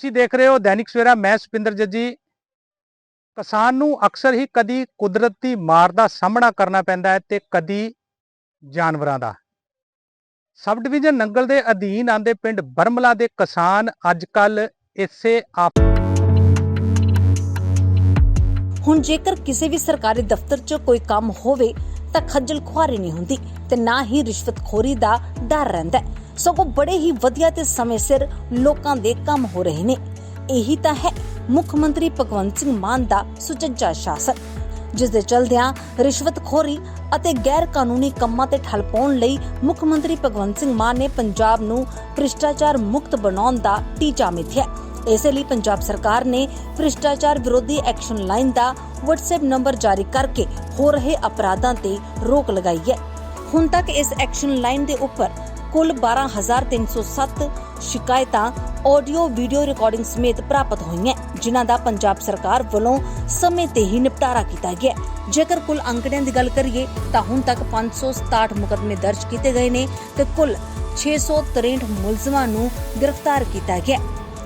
ਤੁਸੀਂ ਦੇਖ ਰਹੇ ਹੋ ਦੈਨਿਕ ਸਵੇਰਾ, ਮੈਂ ਸੁਪਿੰਦਰ ਜੱਜੀ ਕਿਸਾਨ ਨੂੰ ਅਕਸਰ ਹੀ ਕਦੀ ਕੁਦਰਤੀ ਮਾਰ ਦਾ ਸਾਹਮਣਾ ਕਰਨਾ ਪੈਂਦਾ ਹੈ ਤੇ ਕਦੀ ਜਾਨਵਰਾਂ ਦਾ ਸਬ ਡਿਵੀਜ਼ਨ ਨੰਗਲ ਦੇ ਅਧੀਨ ਆਂਦੇ ਪਿੰਡ ਬਰਮਲਾ ਦੇ ਕਿਸਾਨ ਅੱਜ ਕੱਲ ਇਸੇ ਆਪ ਹੁਣ ਜੇਕਰ ਕਿਸੇ ਵੀ ਸਰਕਾਰੀ ਦਫ਼ਤਰ 'ਚ ਕੋਈ ਕੰਮ ਹੋਵੇ ਤਾਂ ਖੱਜਲ ਖੁਆਰੀ ਨਹੀਂ ਹੁੰਦੀ ਤੇ ਨਾ ਹੀ ਰਿਸ਼ਵਤਖੋਰੀ ਦਾ ਡਰ ਰਹਿੰਦਾ ਹੈ। ਸਗੋਂ ਬੜੇ ਹੀ ਵਧੀਆ ਤੇ ਸਮੇਂ ਸਿਰ ਲੋਕਾਂ ਦੇ ਕੰਮ ਹੋ ਰਹੇ ਨੇ। ਇਹੀ ਤਾਂ ਹੈ ਮੁੱਖ ਮੰਤਰੀ ਭਗਵੰਤ ਸਿੰਘ ਮਾਨ ਦਾ ਸੁਚੱਜਾ ਸ਼ਾਸਨ, ਜਿਸ ਦੇ ਚਲਦਿਆਂ ਰਿਸ਼ਵਤਖੋਰੀ ਅਤੇ ਗੈਰ ਕਾਨੂੰਨੀ ਕੰਮਾਂ ਤੇ ਠੱਲ ਪਾਉਣ ਲਈ ਮੁੱਖ ਮੰਤਰੀ ਭਗਵੰਤ ਸਿੰਘ ਮਾਨ ਨੇ ਪੰਜਾਬ ਨੂੰ ਭ੍ਰਿਸ਼ਟਾਚਾਰ ਮੁਕਤ ਬਣਾਉਣ ਦਾ ਟੀਚਾ ਮਿਥਿਆ। ਇਸੇ ਲਈ ਪੰਜਾਬ ਸਰਕਾਰ ਨੇ ਭ੍ਰਿਸ਼ਟਾਚਾਰ ਵਿਰੋਧੀ ਐਕਸ਼ਨ ਲਾਈਨ ਦਾ WhatsApp ਨੰਬਰ ਜਾਰੀ ਕਰਕੇ ਹੋ ਰਹੇ ਅਪਰਾਧਾਂ ਤੇ ਰੋਕ ਲਗਾਈ ਹੈ। ਹੁਣ ਤੱਕ ਇਸ ਐਕਸ਼ਨ ਲਾਈਨ ਦੇ ਉੱਪਰ ਕੁੱਲ 12307 ਸ਼ਿਕਾਇਤਾਂ ਆਡੀਓ, ਵੀਡੀਓ ਰਿਕਾਰਡਿੰਗ ਸਮੇਤ ਪ੍ਰਾਪਤ ਹੋਈਆਂ ਜਿਨ੍ਹਾਂ ਦਾ ਪੰਜਾਬ ਸਰਕਾਰ ਵੱਲੋਂ ਸਮੇਂ ਤੇ ਹੀ ਨਿਪਟਾਰਾ ਕੀਤਾ ਗਿਆ ਜੇਕਰ ਕੁੱਲ ਅੰਕੜਿਆਂ ਦੀ ਗੱਲ ਕਰੀਏ, ਤਾਂ ਹੁਣ ਤੱਕ 567 ਮੁਕੱਦਮੇ ਦਰਜ ਕੀਤੇ ਗਏ ਨੇ ਤੇ ਕੁੱਲ 663 ਮੁਲਜ਼ਮਾਂ ਨੂੰ ਗ੍ਰਿਫਤਾਰ ਕੀਤਾ ਗਿਆ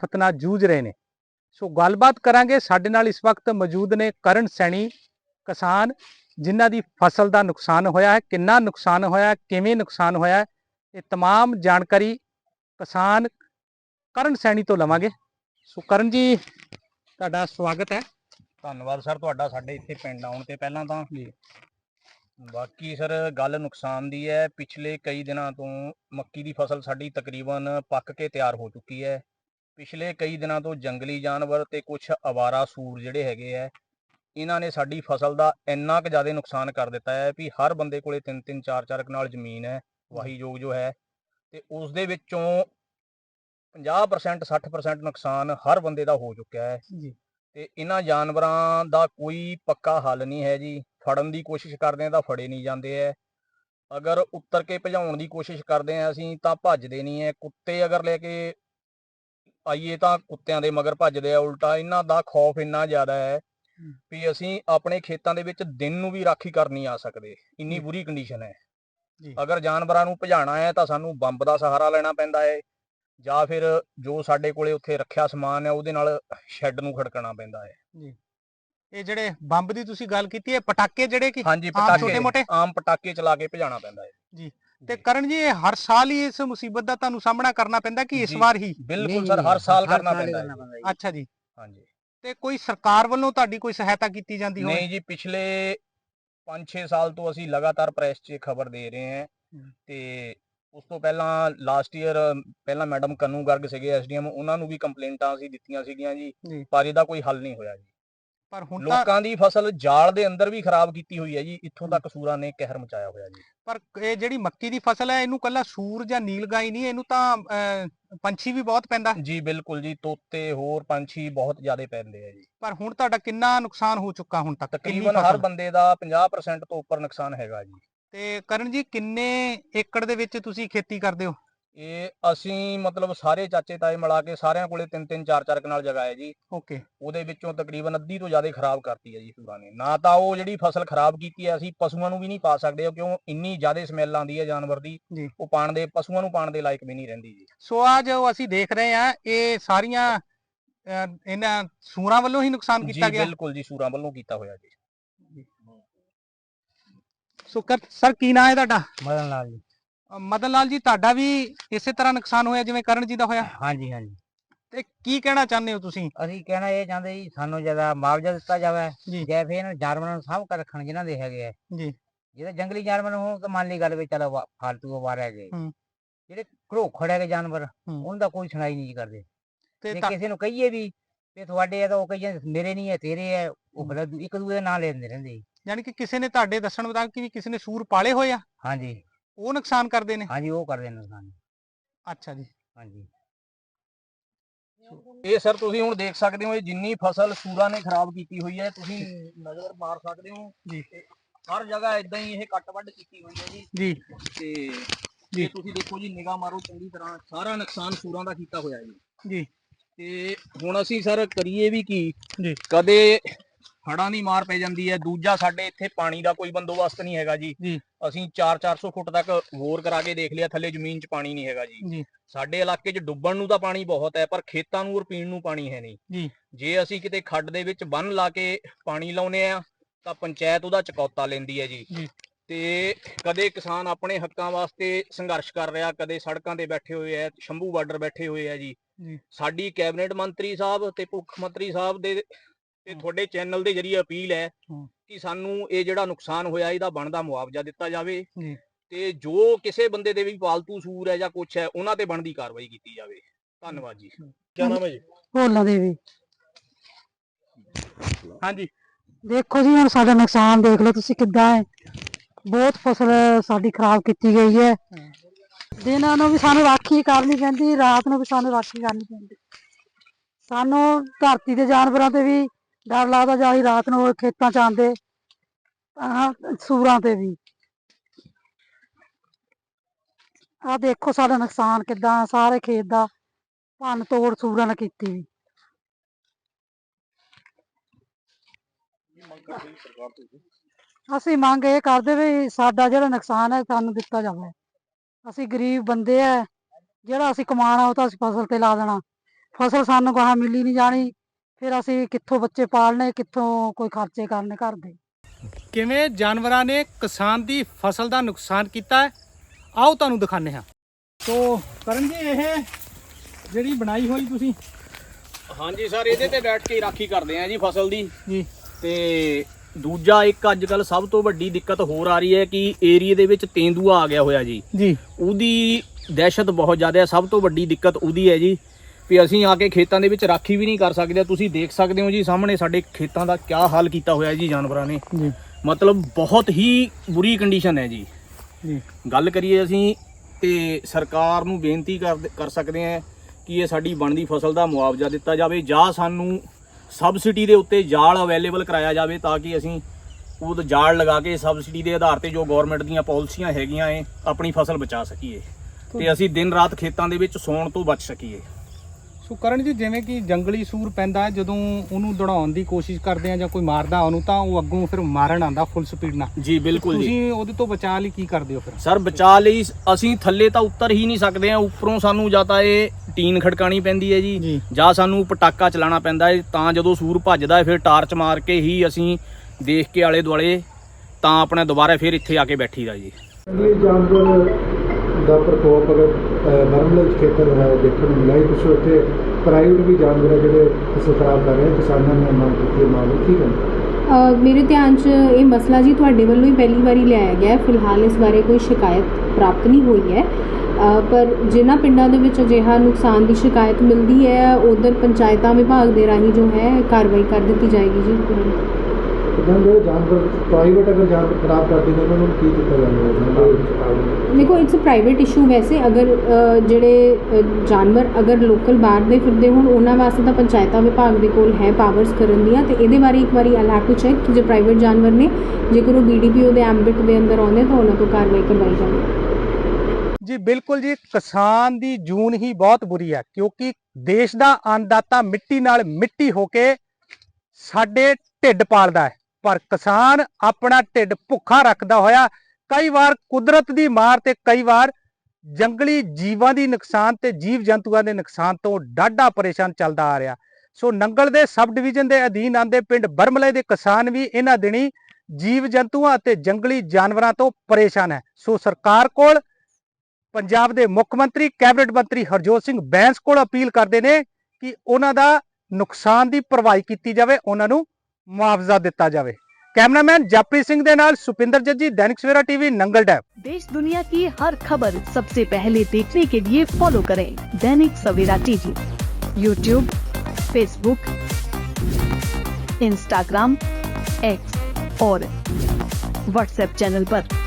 ਫਤਨਾ ਜੂਝ ਰਹੇ ਨੇ ਸੋ ਗੱਲਬਾਤ ਕਰਾਂਗੇ ਸਾਡੇ ਨਾਲ ਇਸ ਵਕਤ ਮੌਜੂਦ ਨੇ ਕਰਨ ਸੈਣੀ ਕਿਸਾਨ ਜਿਨ੍ਹਾਂ ਦੀ ਫਸਲ ਦਾ ਨੁਕਸਾਨ ਹੋਇਆ ਹੈ ਕਿੰਨਾ ਨੁਕਸਾਨ ਹੋਇਆ ਹੈ ਕਿਵੇਂ ਨੁਕਸਾਨ ਹੋਇਆ ਹੈ ਇਹ तमाम ਜਾਣਕਾਰੀ ਕਿਸਾਨ ਕਰਨ ਸੈਣੀ ਤੋਂ ਲਵਾਂਗੇ ਸੋ ਕਰਨ ਜੀ ਤੁਹਾਡਾ ਸਵਾਗਤ ਹੈ ਧੰਨਵਾਦ ਸਰ ਤੁਹਾਡਾ ਸਾਡੇ ਇੱਥੇ ਪਿੰਡ ਆਉਣ ਤੇ ਪਹਿਲਾਂ ਤਾਂ ਜੀ ਬਾਕੀ ਸਰ ਗੱਲ ਨੁਕਸਾਨ ਦੀ ਹੈ ਪਿਛਲੇ ਕਈ ਦਿਨਾਂ ਤੋਂ ਮੱਕੀ ਦੀ ਫਸਲ ਸਾਡੀ ਤਕਰੀਬਨ ਪੱਕ ਕੇ ਤਿਆਰ ਹੋ ਚੁੱਕੀ ਹੈ ਪਿਛਲੇ ਕਈ ਦਿਨਾਂ ਤੋਂ ਜੰਗਲੀ ਜਾਨਵਰ ਤੇ ਕੁਝ ਅਵਾਰਾ ਸੂਰ ਜਿਹੜੇ ਹੈਗੇ ਆ ਇਹਨਾਂ ਨੇ ਸਾਡੀ ਫਸਲ ਦਾ ਇੰਨਾ ਕੁ ਜ਼ਿਆਦਾ ਨੁਕਸਾਨ ਕਰ ਦਿੱਤਾ ਹੈ ਵੀ ਹਰ ਬੰਦੇ ਕੋਲੇ 3-3 4-4 ਕਨਾਲ ਜ਼ਮੀਨ ਹੈ ਵਾਹੀਯੋਗ ਜੋ ਹੈ ਤੇ ਉਸ ਦੇ ਵਿੱਚੋਂ 50% 60% ਨੁਕਸਾਨ ਹਰ ਬੰਦੇ ਦਾ ਹੋ ਚੁੱਕਿਆ ਹੈ। ਜੀ। ਤੇ ਇਹਨਾਂ ਜਾਨਵਰਾਂ ਦਾ ਕੋਈ ਪੱਕਾ ਹੱਲ ਨਹੀਂ ਹੈ ਜੀ ਫੜਨ ਦੀ ਕੋਸ਼ਿਸ਼ ਕਰਦੇ ਆ ਤਾਂ ਫੜੇ ਨਹੀਂ ਜਾਂਦੇ ਐ। ਅਗਰ ਉੱਤਰ ਕੇ ਭਜਾਉਣ ਦੀ ਕੋਸ਼ਿਸ਼ ਕਰਦੇ ਆ ਅਸੀਂ ਤਾਂ ਭੱਜਦੇ ਨਹੀਂ ਐ ਕੁੱਤੇ ਅਗਰ ਲੈ ਕੇ ਆਈਏ ਤਾਂ ਕੁੱਤਿਆਂ ਦੇ ਮਗਰ ਭੱਜਦੇ ਆ ਉਲਟਾ ਇਹਨਾਂ ਦਾ ਖੌਫ ਇੰਨਾ ਜ਼ਿਆਦਾ ਹੈ ਵੀ ਅਸੀਂ ਆਪਣੇ ਖੇਤਾਂ ਦੇ ਵਿੱਚ ਦਿਨ ਨੂੰ ਵੀ ਰਾਖੀ ਕਰ ਨਹੀਂ ਆ ਸਕਦੇ ਇੰਨੀ ਜੀ। ਬੁਰੀ ਕੰਡੀਸ਼ਨ ਹੈ ਜੀ ਅਗਰ ਜਾਨਵਰਾਂ ਨੂੰ ਭਜਾਣਾ ਹੈ ਤਾਂ ਸਾਨੂੰ ਬੰਬ ਦਾ ਸਹਾਰਾ ਲੈਣਾ ਪੈਂਦਾ ਹੈ ਜਾਂ ਫਿਰ ਜੋ ਸਾਡੇ ਕੋਲੇ ਉੱਥੇ ਰੱਖਿਆ ਸਮਾਨ ਹੈ ਉਹਦੇ ਨਾਲ ਸ਼ੈੱਡ ਨੂੰ ਖੜਕਣਾ ਪੈਂਦਾ ਹੈ ਇਹ ਜਿਹੜੇ ਬੰਬ ਦੀ ਤੁਸੀਂ ਗੱਲ ਕੀਤੀ ਹੈ ਪਟਾਕੇ ਜਿਹੜੇ ਕਿ ਹਾਂਜੀ ਪਟਾਕੇ ਛੋਟੇ-ਮੋਟੇ? ਆਮ ਪਟਾਕੇ ਚਲਾ ਕੇ ਭਜਾਣਾ ਪੈਂਦਾ ਹੈ ਜੀ। ਤੇ ਕਰਨ ਜੀ ਇਹ ਹਰ ਸਾਲ ਹੀ ਇਸ ਮੁਸੀਬਤ ਦਾ ਤੁਹਾਨੂੰ ਸਾਹਮਣਾ ਕਰਨਾ ਪੈਂਦਾ ਕਿ ਇਸ। ਵਾਰ ਹੀ? ਬਿਲਕੁਲ ਸਰ ਹਰ ਸਾਲ ਕਰਨਾ ਪੈਂਦਾ ਹੈ ਅੱਛਾ ਜੀ। ਹਾਂਜੀ। ਤੇ ਕੋਈ ਸਰਕਾਰ ਵੱਲੋਂ ਤੁਹਾਡੀ ਕੋਈ ਸਹਾਇਤਾ ਕੀਤੀ ਜਾਂਦੀ ਹੋਵੇ? ਨਹੀਂ ਜੀ ਪਿਛਲੇ 5-6 ਸਾਲ ਤੋਂ ਅਸੀਂ ਲਗਾਤਾਰ ਪ੍ਰੈਸ 'ਚ ਖਬਰ ਦੇ ਰਹੇ ਹਾਂ। ਤੇ ਉਸ ਤੋਂ ਪਹਿਲਾਂ ਲਾਸਟ ਈਅਰ ਪਹਿਲਾਂ ਮੈਡਮ ਕੰਨੂ ਗਰਗ ਸੀਗੇ ਐਸਡੀਐਮ ਉਹਨਾਂ ਨੂੰ ਵੀ ਕੰਪਲੇਂਟਾਂ ਅਸੀਂ ਦਿੱਤੀਆਂ ਸੀਗੀਆਂ ਜੀ। ਪਰ ਇਹਦਾ ਕੋਈ ਹੱਲ ਨਹੀਂ ਹੋਇਆ ਜੀ। ਪਰ ਹੁਣ ਤਾਂ ਲੋਕਾਂ ਦੀ ਫਸਲ ਜਾਲ ਦੇ ਅੰਦਰ ਵੀ ਖਰਾਬ ਕੀਤੀ ਹੋਈ ਹੈ ਜੀ ਇੱਥੋਂ ਤੱਕ ਸੂਰਾਂ ਨੇ ਕਹਿਰ ਮਚਾਇਆ ਹੋਇਆ ਜੀ। ਪਰ ਇਹ ਜਿਹੜੀ ਮੱਕੀ ਦੀ ਫਸਲ ਹੈ ਇਹਨੂੰ ਕੱਲਾ ਸੂਰ ਜਾਂ ਨੀਲਗਾਈ ਨਹੀਂ ਇਹਨੂੰ ਤਾਂ ਅਹ, ਪੰਛੀ ਵੀ ਬਹੁਤ ਪੈਂਦਾ। ਜੀ ਬਿਲਕੁਲ ਜੀ ਤੋਤੇ ਹੋਰ ਪੰਛੀ ਬਹੁਤ ਜ਼ਿਆਦਾ ਪੈਂਦੇ ਆ ਜੀ। ਪਰ ਹੁਣ ਤੁਹਾਡਾ ਕਿੰਨਾ ਨੁਕਸਾਨ ਹੋ ਚੁੱਕਾ ਹੁਣ ਤੱਕ? ਕਿੰਨੀ ਤਕਰੀਬਨ ਹਰ ਫਸਲ? ਬੰਦੇ ਦਾ 50% ਤੋਂ ਉੱਪਰ ਨੁਕਸਾਨ ਹੈਗਾ ਜੀ। ਤੇ ਕਰਨ ਜੀ ਕਿੰਨੇ ਏਕੜ ਦੇ ਵਿੱਚ ਤੁਸੀਂ ਖੇਤੀ ਕਰਦੇ ਹੋ? ਇਹ ਅਸੀਂ ਮਤਲਬ ਸਾਰੇ ਚਾਚੇ ਤਾਏ ਮਿਲਾ ਕੇ ਸਾਰਿਆਂ ਕੋਲੇ ਤਿੰਨ ਤਿੰਨ ਚਾਰ ਚਾਰ ਕਨਾਲ ਜਗ੍ਹਾ ਹੈ ਜੀ। ਓਕੇ। ਉਹਦੇ ਵਿੱਚੋਂ ਤਕਰੀਬਨ ਅੱਧੀ ਤੋਂ ਜ਼ਿਆਦਾ ਖਰਾਬ ਕਰਤੀ ਹੈ ਜੀ ਸੂਰਾਂ ਨੇ। ਨਾ ਤਾਂ ਉਹ ਜਿਹੜੀ ਫਸਲ ਖਰਾਬ ਕੀਤੀ ਹੈ ਅਸੀਂ ਪਸ਼ੂਆਂ ਨੂੰ ਵੀ ਨਹੀਂ ਪਾ ਸਕਦੇ ਕਿਉਂ ਇੰਨੀ ਜ਼ਿਆਦਾ ਸਮੈਲ ਆਉਂਦੀ ਹੈ ਜਾਨਵਰ ਦੀ ਜੀ। ਉਹ ਪਾਣ ਦੇ ਪਸ਼ੂਆਂ ਨੂੰ ਪਾਣ ਦੇ ਲਾਇਕ ਵੀ ਨਹੀਂ ਰਹਿੰਦੀ ਜੀ। ਸੋ ਆ ਜੋ ਅਸੀਂ ਦੇਖ ਰਹੇ ਹਾਂ ਇਹ ਸਾਰੀਆਂ ਇਹਨਾਂ ਸੂਰਾਂ ਵੱਲੋਂ ਹੀ ਨੁਕਸਾਨ ਜੀ ਕੀਤਾ ਗਿਆ? ਬਿਲਕੁਲ ਜੀ ਸੂਰਾਂ ਵੱਲੋਂ ਕੀਤਾ ਹੋਇਆ ਜੀ। ਸੋ ਕਰ ਸਰ ਕੀ ਨਾਂ ਹੈ ਤੁਹਾਡਾ? ਮਦਨ ਲਾਲ ਜੀ। ਮਦਨ ਲਾਲ ਜੀ ਤੁਹਾਡਾ ਵੀ ਇਸੇ ਤਰ੍ਹਾਂ ਨੁਕਸਾਨ ਹੋਇਆ ਜਿਵੇਂ ਕਰਨ ਜੀ ਦਾ ਹੋਇਆ? ਹਾਂਜੀ ਹਾਂਜੀ। ਤੇ ਕੀ ਕਹਿਣਾ ਚਾਹੁੰਦੇ ਹੋ ਤੁਸੀਂ? ਅਸੀਂ ਕਹਿਣਾ ਇਹ ਚਾਹੁੰਦੇ ਜੀ ਸਾਨੂੰ ਜ਼ਿਆਦਾ ਮੁਆਵਜ਼ਾ ਦਿੱਤਾ ਜਾਵੇ ਜੀ। ਫਿਰ ਇਹਨਾਂ ਜਾਨਵਰਾਂ ਨੂੰ ਸਾਂਭ ਕੇ ਰੱਖਣ ਜਿਨ੍ਹਾਂ ਦੇ ਹੈਗੇ ਆ। ਜੀ। ਜਿਹੜੇ ਜੰਗਲੀ ਜਾਨਵਰ ਹੋਣ ਤਾਂ ਮੰਨ ਲਈ ਗੱਲ ਵੀ ਚਲੋ ਵਾ- ਫਾਲਤੂ ਵਾਰਿਆ ਗਏ ਹੂੰ। ਜਿਹੜੇ ਘਰੋ ਖੜੇ ਗਏ ਜਾਨਵਰ। ਉਹਨਾਂ ਦਾ ਕੋਈ ਸੁਣਾਈ ਨਹੀਂ ਕਰਦੇ। ਤੇ ਕਿਸੇ ਨੂੰ ਕਹੀਏ ਵੀ ਇਹ ਤੁਹਾਡੇ ਆ ਤਾਂ ਉਹ ਕਹੀਏ ਮੇਰੇ ਨਹੀਂ ਹੈ ਤੇਰੇ ਹੈ ਉਹ ਫਿਰ ਇੱਕ ਦੂਜੇ ਦਾ ਨਾਂ ਲੈਂਦੇ ਰਹਿੰਦੇ ਯਾਨੀ ਕਿ ਕਿਸੇ ਨੇ ਤੁਹਾਡੇ ਦੱਸਣ ਮੁਤਾਬਕ ਕਿ ਵੀ ਕਿਸੇ ਨੇ ਸੂਰ ਪਾਲੇ ਹੋਏ ਆ? ਹਾਂਜੀ। ਉਹ ਨੁਕਸਾਨ ਕਰਦੇ ਨੇ? ਹਾਂਜੀ ਉਹ ਕਰਦੇ ਨੇ ਸਾਨੂੰ ਅੱਛਾ ਜੀ। ਹਾਂਜੀ। ਇਹ ਸਰ ਤੁਸੀਂ ਹੁਣ ਦੇਖ ਸਕਦੇ ਹੋ ਇਹ ਜਿੰਨੀ ਫਸਲ ਸੂਰਾਂ ਨੇ ਖਰਾਬ ਕੀਤੀ ਹੋਈ ਹੈ ਤੁਸੀਂ ਨਜ਼ਰ ਮਾਰ ਸਕਦੇ ਹੋ। ਜੀ। ਹਰ ਜਗ੍ਹਾ ਇਦਾਂ ਹੀ ਇਹ ਕੱਟ ਵੱਢ ਕੀਤੀ ਹੋਈ ਹੈ ਜੀ। ਜੀ। ਤੇ ਜੇ। ਤੁਸੀਂ ਦੇਖੋ ਜੀ ਨਿਗਾਹ ਮਾਰੋ ਚੰਗੀ ਤਰ੍ਹਾਂ ਸਾਰਾ ਨੁਕਸਾਨ ਸੂਰਾਂ ਦਾ ਕੀਤਾ ਹੋਇਆ ਜੀ। ਜੀ। ਤੇ ਹੁਣ ਅਸੀਂ ਸਰ ਕਰੀਏ ਵੀ ਕੀ? ਜੀ। ਕਦੇ ਹੜਾਂ ਦੀ ਮਾਰ ਪੈ ਜਾਂਦੀ ਹੈ ਦੂਜਾ ਸਾਡੇ ਇੱਥੇ ਪਾਣੀ ਦਾ ਕੋਈ ਬੰਦੋਬਸਤ ਨਹੀਂ ਹੈਗਾ ਜੀ। ਅਸੀਂ 4-400 ਫੁੱਟ ਤੱਕ ਬੋਰ ਕਰਾ ਕੇ ਦੇਖ ਲਿਆ ਥੱਲੇ ਜ਼ਮੀਨ 'ਚ ਪਾਣੀ ਨਹੀਂ ਹੈਗਾ ਜੀ ਸਾਡੇ ਇਲਾਕੇ 'ਚ ਡੁੱਬਣ ਨੂੰ ਤਾਂ ਪਾਣੀ ਬਹੁਤ ਹੈ ਪਰ ਖੇਤਾਂ ਨੂੰ ਔਰ ਪੀਣ ਨੂੰ ਪਾਣੀ ਹੈ ਨਹੀਂ ਜੀ। ਅਸੀਂ ਕਿਤੇ ਖੱਡ ਦੇ ਵਿੱਚ ਬੰਨ ਲਾ ਕੇ ਪਾਣੀ ਲਾਉਨੇ ਆ ਤਾਂ ਪੰਚਾਇਤ ਉਹਦਾ ਚਕੌਤਾ ਲੈਂਦੀ ਹੈ ਜੀ। ਤੇ ਕਦੇ ਕਿਸਾਨ ਆਪਣੇ ਹੱਕਾਂ ਵਾਸਤੇ ਸੰਘਰਸ਼ ਕਰ ਰਿਹਾ ਕਦੇ ਸੜਕਾਂ ਤੇ ਬੈਠੇ ਹੋਏ ਆ ਸ਼ੰਭੂ ਬਾਰਡਰ ਬੈਠੇ ਹੋਏ ਆ ਜੀ ਜੀ। ਸਾਡੀ ਕੈਬਨਿਟ ਮੰਤਰੀ ਸਾਹਿਬ ਤੇ ਮੁੱਖ ਮੰਤਰੀ ਸਾਹਿਬ ਦੇ ਤੇ। ਤੁਹਾਡੇ ਚੈਨਲ ਦੇ ਜਰੀਏ ਅਪੀਲ ਹੈ। ਕਿ ਸਾਨੂੰ ਇਹ ਜਿਹੜਾ ਨੁਕਸਾਨ ਹੋਇਆ ਇਹਦਾ ਬਣਦਾ ਮੁਆਵਜ਼ਾ ਦਿੱਤਾ ਜਾਵੇ ਜੀ। ਤੇ ਜੋ ਕਿਸੇ ਬੰਦੇ ਦੇ ਵੀ ਪਾਲਤੂ ਸੂਰ ਹੈ ਜਾਂ ਕੁਛ ਹੈ ਉਹਨਾਂ ਤੇ ਬਣਦੀ ਕਾਰਵਾਈ ਕੀਤੀ ਜਾਵੇ। ਧੰਨਵਾਦ ਜੀ। ਕੀ ਨਾਮ ਹੈ ਜੀ? ਭੋਲਾ ਦੇਵੀ। ਹਾਂਜੀ। ਦੇਖੋ ਜੀ ਹੁਣ ਸਾਡਾ ਨੁਕਸਾਨ ਦੇਖ ਲਓ ਤੁਸੀਂ ਕਿੱਦਾਂ ਹੈ। ਬਹੁਤ ਫਸਲ ਸਾਡੀ ਖਰਾਬ ਕੀਤੀ ਗਈ ਹੈ। ਦਿਨਾਂ ਨੂੰ ਵੀ ਸਾਨੂੰ ਰਾਖੀ ਕਰਨੀ ਪੈਂਦੀ ਰਾਤ ਨੂੰ ਵੀ ਸਾਨੂੰ ਰਾਖੀ ਕਰਨੀ ਪੈਂਦੀ। ਸਾਨੂੰ ਧਰਤੀ ਦੇ ਜਾਨਵਰਾਂ ਤੇ ਵੀ ਡਰ ਲੱਗਦਾ ਜਾਂ ਰਾਤ ਨੂੰ ਖੇਤਾਂ ਚ ਆਉਂਦੇ ਤਾਂ ਸੂਰਾਂ ਤੇ ਵੀ। ਆ ਦੇਖੋ ਸਾਡਾ ਨੁਕਸਾਨ ਕਿਦਾਂ, ਸਾਰੇ ਖੇਤ ਦਾ ਭੰਨ ਤੋੜ ਸੂਰਾਂ ਨੇ ਕੀਤੀ ਵੀ। ਅਸੀਂ ਮੰਗ ਇਹ ਕਰਦੇ ਵੀ ਸਾਡਾ ਜਿਹੜਾ ਨੁਕਸਾਨ ਹੈ ਸਾਨੂੰ ਦਿੱਤਾ ਜਾਵੇ। ਅਸੀਂ ਗਰੀਬ ਬੰਦੇ ਆ ਜਿਹੜਾ ਅਸੀਂ ਕਮਾਣਾ ਉਹ ਤਾਂ ਅਸੀਂ ਫਸਲ ਤੇ ਲਾ ਦੇਣਾ। ਫਸਲ ਸਾਨੂੰ ਕਹਾਂ ਮਿਲੀ ਨਹੀਂ ਜਾਣੀ। ਫਿਰ ਅਸੀਂ ਕਿੱਥੋਂ ਬੱਚੇ ਪਾਲਣੇ ਕਿੱਥੋਂ ਕੋਈ ਖਰਚੇ ਕਰਨੇ ਘਰ ਦੇ। ਕਿਵੇਂ ਜਾਨਵਰਾਂ ਨੇ ਕਿਸਾਨ ਦੀ ਫਸਲ ਦਾ ਨੁਕਸਾਨ ਕੀਤਾ ਹੈ? ਆਓ ਤੁਹਾਨੂੰ ਦਿਖਾਉਂਦੇ ਹਾਂ। ਸੋ ਕਰਨ ਜੀ ਇਹ ਜਿਹੜੀ ਬਣਾਈ ਹੋਈ ਤੁਸੀਂ? ਹਾਂਜੀ ਸਰ ਇਹਦੇ ਤੇ ਬੈਠ ਕੇ ਹੀ ਰਾਖੀ ਕਰਦੇ ਆ ਜੀ ਫਸਲ ਦੀ। ਜੀ। ਤੇ ਦੂਜਾ ਇੱਕ ਅੱਜ ਕੱਲ ਸਭ ਤੋਂ ਵੱਡੀ ਦਿੱਕਤ ਹੋਰ ਆ ਰਹੀ ਹੈ ਕਿ ਏਰੀਏ ਦੇ ਵਿੱਚ ਤੇਂਦੂਆ ਆ ਗਿਆ ਹੋਇਆ ਜੀ। ਜੀ। ਉਹਦੀ ਦਹਿਸ਼ਤ ਬਹੁਤ ਜ਼ਿਆਦਾ ਹੈ ਸਭ ਤੋਂ ਵੱਡੀ ਦਿੱਕਤ ਉਹਦੀ ਹੈ ਜੀ। ਵੀ ਅਸੀਂ ਆ ਕੇ ਖੇਤਾਂ ਦੇ ਵਿੱਚ ਰਾਖੀ ਵੀ ਨਹੀਂ ਕਰ ਸਕਦੇ। ਤੁਸੀਂ ਦੇਖ ਸਕਦੇ ਹੋ ਜੀ ਸਾਹਮਣੇ ਸਾਡੇ ਖੇਤਾਂ ਦਾ ਕਿਆ ਹਾਲ ਕੀਤਾ ਹੋਇਆ ਜੀ ਜਾਨਵਰਾਂ ਨੇ। ਜੀ। ਮਤਲਬ ਬਹੁਤ ਹੀ ਬੁਰੀ ਕੰਡੀਸ਼ਨ ਹੈ ਜੀ। ਜੀ। ਗੱਲ ਕਰੀਏ ਅਸੀਂ ਤੇ ਸਰਕਾਰ ਨੂੰ ਬੇਨਤੀ ਕਰ ਕਰ ਸਕਦੇ ਹਾਂ ਕਿ ਇਹ ਸਾਡੀ ਬਣਦੀ ਫਸਲ ਦਾ ਮੁਆਵਜ਼ਾ ਦਿੱਤਾ ਜਾਵੇ ਜਾਂ ਸਾਨੂੰ ਸਬਸਿਡੀ ਦੇ ਉੱਤੇ ਜਾਲ ਅਵੇਲੇਬਲ ਕਰਾਇਆ ਜਾਵੇ ਤਾਂ ਕਿ ਅਸੀਂ ਉਹ ਜਾਲ ਲਗਾ ਕੇ ਸਬਸਿਡੀ ਦੇ ਆਧਾਰ ਤੇ ਜੋ ਗਵਰਨਮੈਂਟ ਦੀਆਂ ਪਾਲਿਸੀਆਂ ਹੈਗੀਆਂ ਏ ਆਪਣੀ ਫਸਲ ਬਚਾ ਸਕੀਏ। ਤੇ ਅਸੀਂ ਦਿਨ ਰਾਤ ਖੇਤਾਂ ਦੇ ਵਿੱਚ ਸੌਣ ਤੋਂ ਬਚ ਸਕੀਏ। ਸੋ ਕਰਨ ਜੀ ਜਿਵੇਂ ਕਿ ਜੰਗਲੀ ਸੂਰ ਪੈਂਦਾ ਹੈ, ਜਦੋਂ ਉਹਨੂੰ ਦੜਾਉਣ ਦੀ ਕੋਸ਼ਿਸ਼ ਕਰਦੇ ਆ ਜਾਂ ਕੋਈ ਮਾਰਦਾ ਉਹਨੂੰ ਤਾਂ ਉਹ ਅੱਗੋਂ ਫਿਰ ਮਾਰਨ ਆਂਦਾ ਫੁੱਲ ਸਪੀਡ ਨਾਲ। ਜੀ ਬਿਲਕੁਲ ਜੀ। ਤੁਸੀਂ ਉਹਦੇ ਤੋਂ ਬਚਾਅ ਲਈ ਕੀ ਕਰਦੇ ਹੋ ਫਿਰ? ਸਰ ਬਚਾ ਲਈ ਅਸੀਂ ਥੱਲੇ ਤਾਂ ਉਤਰ ਹੀ ਨਹੀਂ ਸਕਦੇ ਆ ਉੱਪਰੋਂ ਸਾਨੂੰ ਜਾਂ ਤਾਂ ਇਹ ਟੀਨ ਖੜਕਾਣੀ ਪੈਂਦੀ ਹੈ ਜੀ ਜੀ। ਜਾਂ ਸਾਨੂੰ ਪਟਾਕਾ ਚਲਾਉਣਾ ਪੈਂਦਾ ਹੈ ਤਾਂ ਜਦੋਂ ਸੂਰ ਭੱਜਦਾ ਹੈ ਫਿਰ ਟਾਰਚ ਮਾਰ ਕੇ ਹੀ ਅਸੀਂ ਦੇਖ ਕੇ ਆਲੇ ਦੁਆਲੇ ਤਾਂ ਆਪਣਾ ਦੁਬਾਰਾ ਫਿਰ ਇੱਥੇ ਆ ਕੇ ਬੈਠੀਦਾ ਜੀ। ਇਹ ਜਾਨਵਰ ਦਾ ਪ੍ਰਕੋਪ ਅਗਰ ਨਰਮਲ ਖੇਤਰ ਹੈ ਦੇਖਣ ਨੂੰ ਮਿਲਿਆ ਕੁਝ ਉੱਥੇ ਪ੍ਰਾਈਵੇਟ ਵੀ ਜਾਨਵਰ ਜਿਹੜੇ ਫਸਲ ਖਰਾਬ ਕਰ ਰਹੇ ਕਿਸਾਨਾਂ ਨੇ ਮੰਗ ਕੀਤੀ ਹੈ ਮਾਮਲੇ, ਠੀਕ ਹੈ ਮੇਰੇ ਧਿਆਨ 'ਚ ਇਹ ਮਸਲਾ ਜੀ ਤੁਹਾਡੇ ਵੱਲੋਂ ਹੀ ਪਹਿਲੀ ਵਾਰੀ ਲਿਆਇਆ ਗਿਆ ਫਿਲਹਾਲ ਇਸ ਬਾਰੇ ਕੋਈ ਸ਼ਿਕਾਇਤ ਪ੍ਰਾਪਤ ਨਹੀਂ ਹੋਈ ਹੈ। ਪਰ ਜਿਨ੍ਹਾਂ ਪਿੰਡਾਂ ਦੇ ਵਿੱਚ ਅਜਿਹਾ ਨੁਕਸਾਨ ਦੀ ਸ਼ਿਕਾਇਤ ਮਿਲਦੀ ਹੈ, ਉਧਰ ਪੰਚਾਇਤਾਂ ਵਿਭਾਗ ਦੇ ਰਾਹੀਂ ਜੋ ਹੈ, ਕਾਰਵਾਈ ਕਰ ਦਿੱਤੀ ਜਾਏਗੀ ਜੀ। ਜਿਹੜੇ ਜਾਨਵਰ ਪ੍ਰਾਈਵੇਟ ਅਗਰ ਜਾਨਵਰ ਖਰਾਬ ਕਰਦੇ ਨੇ ਉਹਨਾਂ ਨੂੰ ਕੀ ਕੀਤਾ ਜਾਂਦਾ ਹੈ? ਦੇਖੋ ਇਟਸ ਅ ਪ੍ਰਾਈਵੇਟ ਇਸ਼ੂ ਵੈਸੇ। ਅਗਰ ਜਿਹੜੇ ਜਾਨਵਰ ਅਗਰ ਲੋਕਲ ਬਾਹਰ ਦੇ ਫਿਰਦੇ ਹੋਣ ਉਹਨਾਂ ਵਾਸਤੇ ਤਾਂ ਪੰਚਾਇਤਾਂ ਵਿਭਾਗ ਦੇ ਕੋਲ ਹੈ ਪਾਵਰਸ ਕਰਨ ਦੀਆਂ। ਤੇ ਇਹਦੇ ਬਾਰੇ ਇੱਕ ਵਾਰੀ ਆਲ ਹੈਵ ਟੂ ਚੈੱਕ ਕਿ ਜੇ ਪ੍ਰਾਈਵੇਟ ਜਾਨਵਰ ਨੇ ਜੇਕਰ ਉਹ ਬੀਡੀਪੀਓ ਦੇ ਐਂਬਿਟ ਦੇ ਅੰਦਰ ਆਉਂਦੇ ਤਾਂ ਉਹਨਾਂ ਤੋਂ ਕਾਰਵਾਈ ਕਰਵਾਈ ਜਾਵੇ। ਜੀ ਬਿਲਕੁਲ ਜੀ। ਕਿਸਾਨ ਦੀ ਜੂਨ ਹੀ ਬਹੁਤ ਬੁਰੀ ਹੈ ਕਿਉਂਕਿ ਦੇਸ਼ ਦਾ ਅੰਨਦਾਤਾ ਮਿੱਟੀ ਨਾਲ ਮਿੱਟੀ ਹੋ ਕੇ ਸਾਡੇ ਢਿੱਡ ਪਾਲਦਾ ਹੈ। ਪਰ ਕਿਸਾਨ ਆਪਣਾ ਢਿੱਡ ਭੁੱਖਾ ਰੱਖਦਾ ਹੋਇਆ ਕਈ ਵਾਰ ਕੁਦਰਤ ਦੀ ਮਾਰ ਤੇ ਕਈ ਵਾਰ ਜੰਗਲੀ ਜੀਵਾਂ ਦੀ ਨੁਕਸਾਨ ਤੇ ਜੀਵ ਜੰਤੂਆਂ ਦੇ ਨੁਕਸਾਨ ਤੋਂ ਡਾਢਾ ਪਰੇਸ਼ਾਨ ਚੱਲਦਾ ਆ ਰਿਹਾ। ਸੋ ਨੰਗਲ ਦੇ ਸਬ ਡਿਵੀਜ਼ਨ ਦੇ ਅਧੀਨ ਆਉਂਦੇ ਪਿੰਡ ਬਰਮਲੇ ਦੇ ਕਿਸਾਨ ਵੀ ਇਹਨਾਂ ਦਿਨੀ ਜੀਵ ਜੰਤੂਆਂ ਅਤੇ ਜੰਗਲੀ ਜਾਨਵਰਾਂ ਤੋਂ ਪਰੇਸ਼ਾਨ ਹੈ। ਸੋ ਸਰਕਾਰ ਕੋਲ ਪੰਜਾਬ ਦੇ ਮੁੱਖ ਮੰਤਰੀ, ਕੈਬਨਿਟ ਮੰਤਰੀ ਹਰਜੋਤ ਸਿੰਘ ਬੈਂਸ ਕੋਲ ਅਪੀਲ ਕਰਦੇ ਨੇ ਕਿ ਉਹਨਾਂ ਦਾ ਨੁਕਸਾਨ ਦੀ ਭਰਵਾਈ ਕੀਤੀ ਜਾਵੇ, ਉਹਨਾਂ ਨੂੰ ਮੁਆਵਜ਼ਾ ਦਿੱਤਾ ਜਾਵੇ ਕੈਮਰਾਮੈਨ ਜਾਪ੍ਰੀਤ ਸਿੰਘ ਦੇ ਨਾਲ ਸੁਪਿੰਦਰ ਜੱਜੀ ਦੈਨਿਕ ਸਵੇਰਾ ਟੀਵੀ ਨੰਗਲ ਡੈਮ देश दुनिया की हर खबर सबसे पहले देखने के लिए फॉलो करें Dainik Savera TV YouTube Facebook Instagram X और व्हाट्सएप चैनल पर।